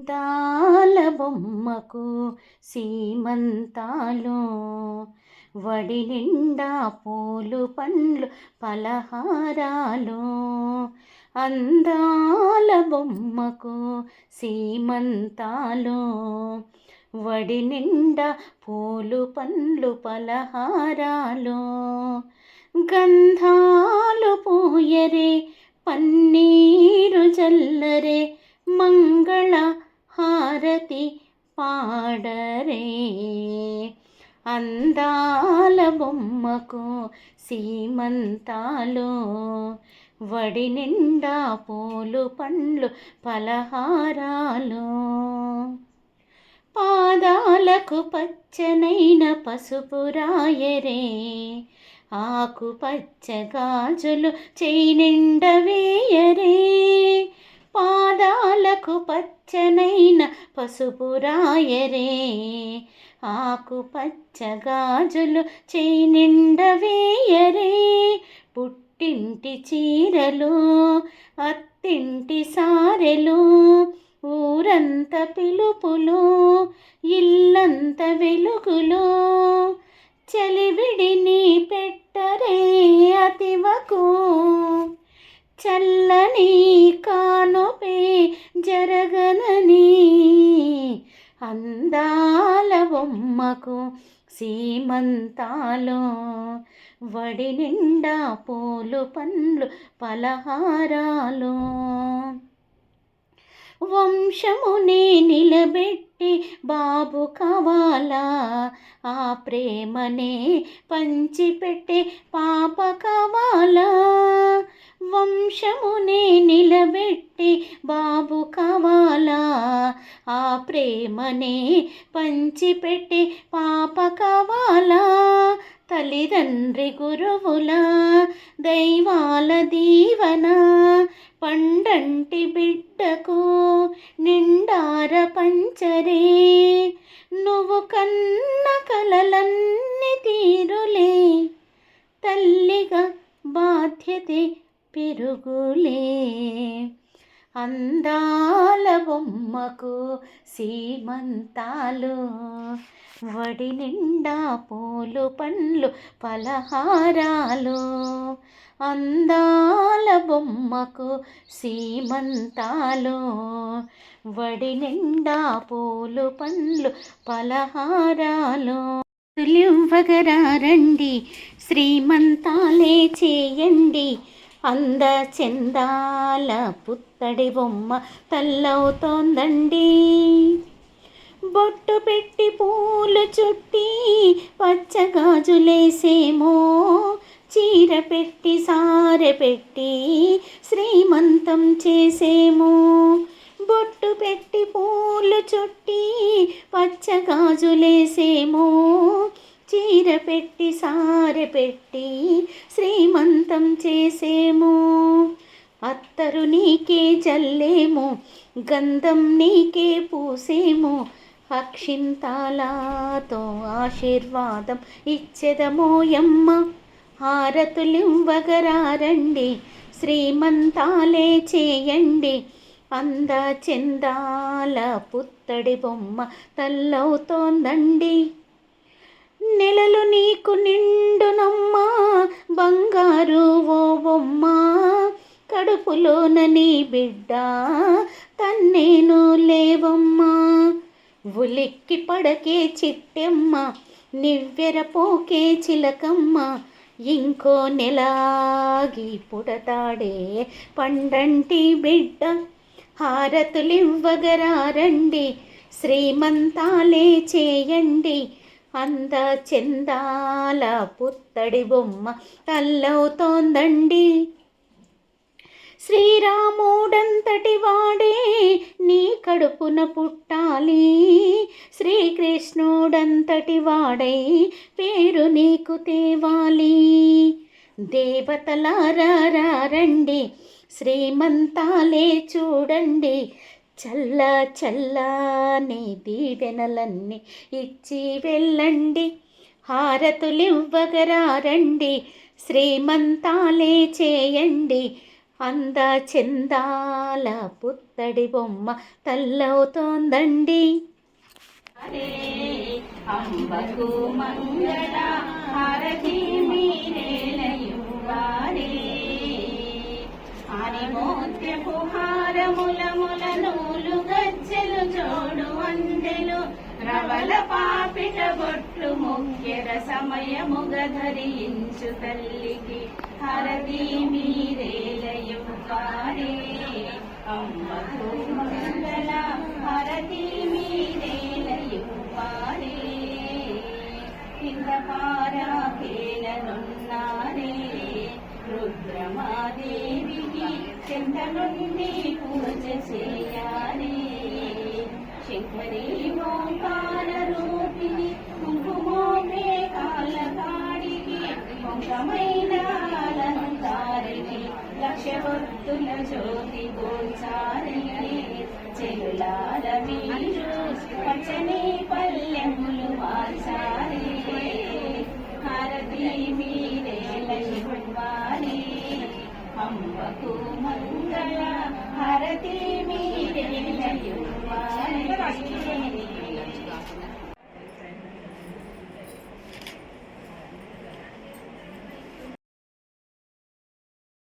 దాల బొమ్మకు సీమంతాలు వడి నిండా పూలు పండ్లు పలహారాలు. అందాల బొమ్మకు సీమంతాలు వడి నిండా పూలు పండ్లు పలహారాలు. గంధాలు పూయరే పన్నీరు జల్లరే హారతి పాడరే. అందాల బొమ్మకు సీమంతాలు వడి నిండా పూలు పండ్లు పలహారాలు. పాదాలకు పచ్చనైన పసుపు రాయరే ఆకు పచ్చ గాజులు చేయి నిండ వేయరే. పాదాలకు పచ్చనైన పసుపు రాయరే. ఆకు పచ్చ గాజులు చేయి నిండ వేయరే. పుట్టింటి చీరలు అత్తింటి సారెలు ఊరంత పిలుపులు ఇల్లంత వెలుగులు. చలివిడిని పెట్టరే అతివకు. చల్లని కానుపే జరగనని అందాల బొమ్మకు సీమంతాలు వడి నిండా పూలు పండ్లు పలహారాలు. వంశమునే నిలబెట్టి బాబు కావాలా? ఆ ప్రేమనే పంచిపెట్టే పాప కావాలా? వంశమునే నిలబెట్టి బాబు కావాలా? ఆ ప్రేమనే పంచిపెట్టి పాప కావాలా? తల్లిదండ్రి గురువుల దైవాల దీవన పండంటి బిడ్డకు నిండార పంచరే. నువ్వు కన్న కలలన్నీ తీరులే తల్లిగా బాధ్యత పెరుగులే. అందాల బొమ్మకు సీమంతాలు వడి నిండా పూలు పండ్లు పలహారాలు. అందాల బొమ్మకు సీమంతాలు వడి నిండా పూలు పండ్లు పలహారాలు. రండి శ్రీమంతాలే చేయండి. అంద చందాల పుత్తడి బొమ్మ తల్లవుతోందండి బొట్టు పెట్టి పూలు చుట్టి పచ్చగాజులేసేమో చీర పెట్టి సారె పెట్టి శ్రీమంతం చేసేమో బొట్టు పెట్టి పూలు చుట్టి పచ్చగాజులేసేమో చీర పెట్టి సారె పెట్టి శ్రీమంతం చేసేమో. అత్తరు నీకే చల్లేమో గంధం నీకే పూసేమో. అక్షింతాలతో ఆశీర్వాదం ఇచ్చెదమోయమ్మ హారతులివ్వగరారండి శ్రీమంతాలే చేయండి. అంద చెందాల పుత్తడి బొమ్మ తల్లవుతోందండి నెలలు నీకు నిండునమ్మా బంగారు ఓ బొమ్మ. కడుపులోన నీ బిడ్డ తన్నేను లేవమ్మా. ఉలిక్కి పడకే చిట్టెమ్మ నివ్వెరపోకే చిలకమ్మ. ఇంకో నెలాగి పుడతాడే పండంటి బిడ్డ. హారతులివ్వగరారండి శ్రీమంతాలే చేయండి. అంద చెందాల పుత్తడి బొమ్మ తల్లవుతోందండి శ్రీరాముడంతటి వాడే నీ కడుపున పుట్టాలి. శ్రీకృష్ణుడంతటి వాడై పేరు నీకు తేవాలి. దేవతలారండి శ్రీమంతాలే చూడండి. చల్ల చల్లని దీవెనలన్నీ ఇచ్చి వెళ్ళండి. హారతులివ్వగరారండి. శ్రీమంతాలే చేయండి. అంద చెందాల పుత్తడి బొమ్మ తల్లవుతోందండి. అరే అంబకు మంగళ హారతి మీరేలయువారే హరిమోత్యపు హారముల ముల రవల పాపిట బొట్లు ముఖ్యర సమయముగ ధరించు తల్లికి. హరతి మీరేలయువారే అంబకు మంగళ హరతి మీరేలయువారే కింద పారా పారాకేలనున్నారే భక్తుల జ్యోతి గోచారిణి చెలులాల మీరు పచ్చని పల్లెములు మార్చారే హారతి మీరేలయువారే అంబకు మంగళ హారతి మీరేలయువారే